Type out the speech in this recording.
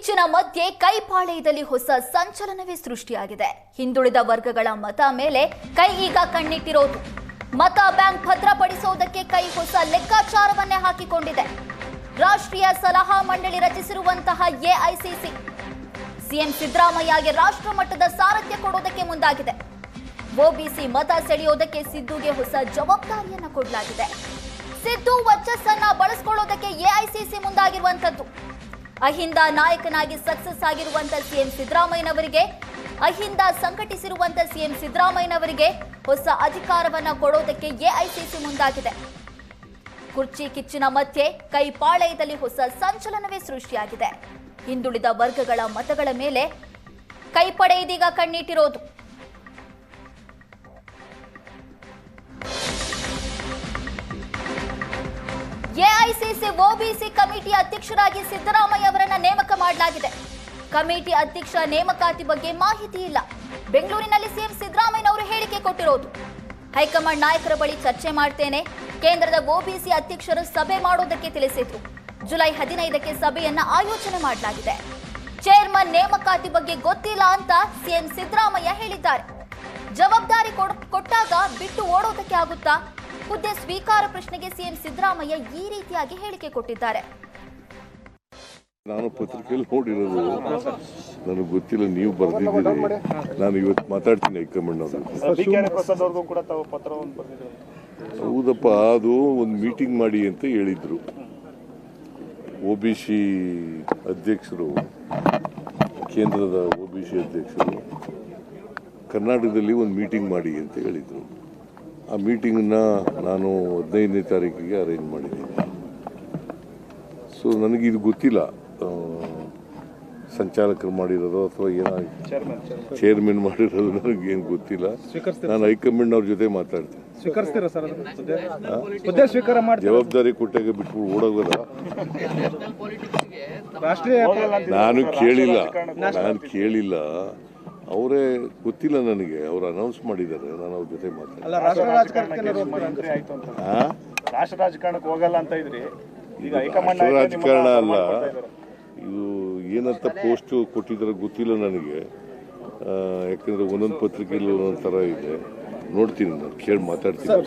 ಕಿಚ್ಚಿನ ಮಧ್ಯೆ ಕೈಪಾಳೆಯದಲ್ಲಿ ಹೊಸ ಸಂಚಲನವೇ ಸೃಷ್ಟಿಯಾಗಿದೆ. ಹಿಂದುಳಿದ ವರ್ಗಗಳ ಮತ ಮೇಲೆ ಕೈ ಈಗ ಕಣ್ಣಿಟ್ಟಿರೋದು. ಮತ ಬ್ಯಾಂಕ್ ಭದ್ರಪಡಿಸುವುದಕ್ಕೆ ಕೈ ಹೊಸ ಲೆಕ್ಕಾಚಾರವನ್ನೇ ಹಾಕಿಕೊಂಡಿದೆ. ರಾಷ್ಟ್ರೀಯ ಸಲಹಾ ಮಂಡಳಿ ರಚಿಸಿರುವಂತಹ ಎಐಸಿಸಿ. ಸಿಎಂ ಸಿದ್ದರಾಮಯ್ಯಗೆ ರಾಷ್ಟ್ರ ಮಟ್ಟದ ಸಾರಥ್ಯ ಕೊಡೋದಕ್ಕೆ ಮುಂದಾಗಿದೆ. ಒಬಿಸಿ ಮತ ಸೆಳೆಯೋದಕ್ಕೆ ಸಿದ್ದುಗೆ ಹೊಸ ಜವಾಬ್ದಾರಿಯನ್ನ ಕೊಡಲಾಗಿದೆ. ಸಿದ್ದು ವರ್ಚಸ್ಸನ್ನ ಬಳಸ್ಕೊಳ್ಳೋದಕ್ಕೆ ಎಐಸಿಸಿ ಮುಂದಾಗಿರುವಂತದ್ದು ಅಹಿಂದ ನಾಯಕನಾಗಿ ಸಕ್ಸಸ್ ಆಗಿರುವಂತ ಸಿಎಂ ಸಿದ್ದರಾಮಯ್ಯನವರಿಗೆ, ಅಹಿಂದ ಸಂಘಟಿಸಿರುವಂತ ಸಿಎಂ ಸಿದ್ದರಾಮಯ್ಯನವರಿಗೆ ಹೊಸ ಅಧಿಕಾರವನ್ನ ಕೊಡೋದಕ್ಕೆ ಎಐಸಿಸಿ ಮುಂದಾಗಿದೆ. ಕುರ್ಚಿ ಕಿಚ್ಚಿನ ಮಧ್ಯೆ ಕೈಪಾಳೆಯದಲ್ಲಿ ಹೊಸ ಸಂಚಲನವೇ ಸೃಷ್ಟಿಯಾಗಿದೆ. ಹಿಂದುಳಿದ ವರ್ಗಗಳ ಮತಗಳ ಮೇಲೆ ಕೈಪಡೆ ಇದೀಗ ಕಣ್ಣಿಟ್ಟಿರೋದು. ಎಐಸಿಸಿ ಒಬಿಸಿ ಕಮಿಟಿ ಅಧ್ಯಕ್ಷರಾಗಿ ಸಿದ್ದರಾಮಯ್ಯ ಅವರನ್ನ ನೇಮಕ ಮಾಡಲಾಗಿದೆ. ಕಮಿಟಿ ಅಧ್ಯಕ್ಷ ನೇಮಕಾತಿ ಬಗ್ಗೆ ಮಾಹಿತಿ ಇಲ್ಲ. ಬೆಂಗಳೂರಿನಲ್ಲಿ ಸಿಎಂ ಸಿದ್ದರಾಮಯ್ಯನವರು ಹೇಳಿಕೆ ಕೊಟ್ಟಿರೋದು. ಹೈಕಮಾಂಡ್ ನಾಯಕರ ಬಳಿ ಚರ್ಚೆ ಮಾಡ್ತೇನೆ, ಕೇಂದ್ರದ ಒಬಿಸಿ ಅಧ್ಯಕ್ಷರು ಸಭೆ ಮಾಡೋದಕ್ಕೆ ತಿಳಿಸಿದ್ರು. ಜುಲೈ ಹದಿನೈದಕ್ಕೆ ಸಭೆಯನ್ನ ಆಯೋಜನೆ ಮಾಡಲಾಗಿದೆ. ಚೇರ್ಮನ್ ನೇಮಕಾತಿ ಬಗ್ಗೆ ಗೊತ್ತಿಲ್ಲ ಅಂತ ಸಿಎಂ ಸಿದ್ದರಾಮಯ್ಯ ಹೇಳಿದ್ದಾರೆ. ಜವಾಬ್ದಾರಿ ಕೊಟ್ಟಾಗ ಬಿಟ್ಟು ಓಡೋದಕ್ಕೆ ಆಗುತ್ತಾ? ಹುದ್ದೆ ಸ್ವೀಕಾರ ಪ್ರಶ್ನೆಗೆ ಸಿಎಂ ಸಿದ್ದರಾಮಯ್ಯ ಈ ರೀತಿಯಾಗಿ ಹೇಳಿಕೆ ಕೊಟ್ಟಿದ್ದಾರೆ. ನಾನು ಪತ್ರಿಕೆಯಲ್ಲಿ ನೋಡಿರೋದು ನನಗೆ ಗೊತ್ತಿಲ್ಲ ನೀವು ಬರೆದಿದ್ದೀರಿ. ನಾನು ಇವತ್ತು ಮಾತಾಡ್ತೀನಿ ಹೈಕಮಾಂಡ್ ಅವರು ಹೌದಪ್ಪ ಅದು ಒಂದು ಮೀಟಿಂಗ್ ಮಾಡಿ ಅಂತ ಹೇಳಿದ್ರು. ಒ ಬಿ ಸಿ ಅಧ್ಯಕ್ಷರು ಕೇಂದ್ರದ ಒ ಬಿ ಸಿ ಅಧ್ಯಕ್ಷರು ಕರ್ನಾಟಕದಲ್ಲಿ ಒಂದು ಮೀಟಿಂಗ್ ಮಾಡಿ ಅಂತ ಹೇಳಿದರು. ಆ ಮೀಟಿಂಗನ್ನ ನಾನು ಹದಿನೈದನೇ ತಾರೀಕಿಗೆ ಅರೇಂಜ್ ಮಾಡಿದ್ದೀನಿ. ಸೊ ನನಗೆ ಇದು ಗೊತ್ತಿಲ್ಲ. ಸಂಚಾಲಕರು ಮಾಡಿರೋದು ಅಥವಾ ಏನಾಗಿ ಚೇರ್ಮನ್ ಚೇರ್ಮನ್ ನನಗೆ ಮಾಡಿರೋದು ನನಗೇನು ಗೊತ್ತಿಲ್ಲ. ನಾನು ಹೈಕಮಾಂಡ್ ಅವ್ರ ಜೊತೆ ಮಾತಾಡ್ತೀನಿ. ಜವಾಬ್ದಾರಿ ಕೊಟ್ಟಾಗ ಬಿಟ್ಬಿಟ್ಟು ಓಡೋಗೋದ? ರಾಷ್ಟ್ರೀಯ ನಾನು ಕೇಳಿಲ್ಲ. ನಾನು ಕೇಳಿಲ್ಲ. ಅವರೇ ಗೊತ್ತಿಲ್ಲ ನನಗೆ ಅವ್ರು ಅನೌನ್ಸ್ ಮಾಡಿದ್ದಾರೆ ನಾನು ಅವ್ರ ಜೊತೆ ಮಾತಾಡ್ತೀನಿ. ಅಲ್ಲ ರಾಷ್ಟ್ರ ರಾಜಕಾರಣಕ್ಕೆ ಮಂತ್ರಿ ಆಯ್ತು ಅಂತ ರಾಷ್ಟ್ರ ರಾಜಕಾರಣಕ್ಕೆ ಹೋಗಲ್ಲ ಅಂತ ಇದ್ರಿ. ಈಗ ಹೈಕಮಾಂಡ್ ರಾಷ್ಟ್ರ ನಾಯಕರು ರಾಜಕಾರಣ ಅಲ್ಲ. ಇದು ಏನಂತ ಪೋಸ್ಟ್ ಕೊಟ್ಟಿದ್ದಾರೆ ಗೊತ್ತಿಲ್ಲ ನನಗೆ. ಯಾಕಂದರೆ ಯಾಕಂದ್ರೆ ಒಂದೊಂದು ಪತ್ರಿಕೆಯಲ್ಲಿ ಒಂದೊಂದು ಥರ ಇದೆ. ನೋಡ್ತೀನಿ ನಾನು ಕೇಳಿ ಮಾತಾಡ್ತೀನಿ.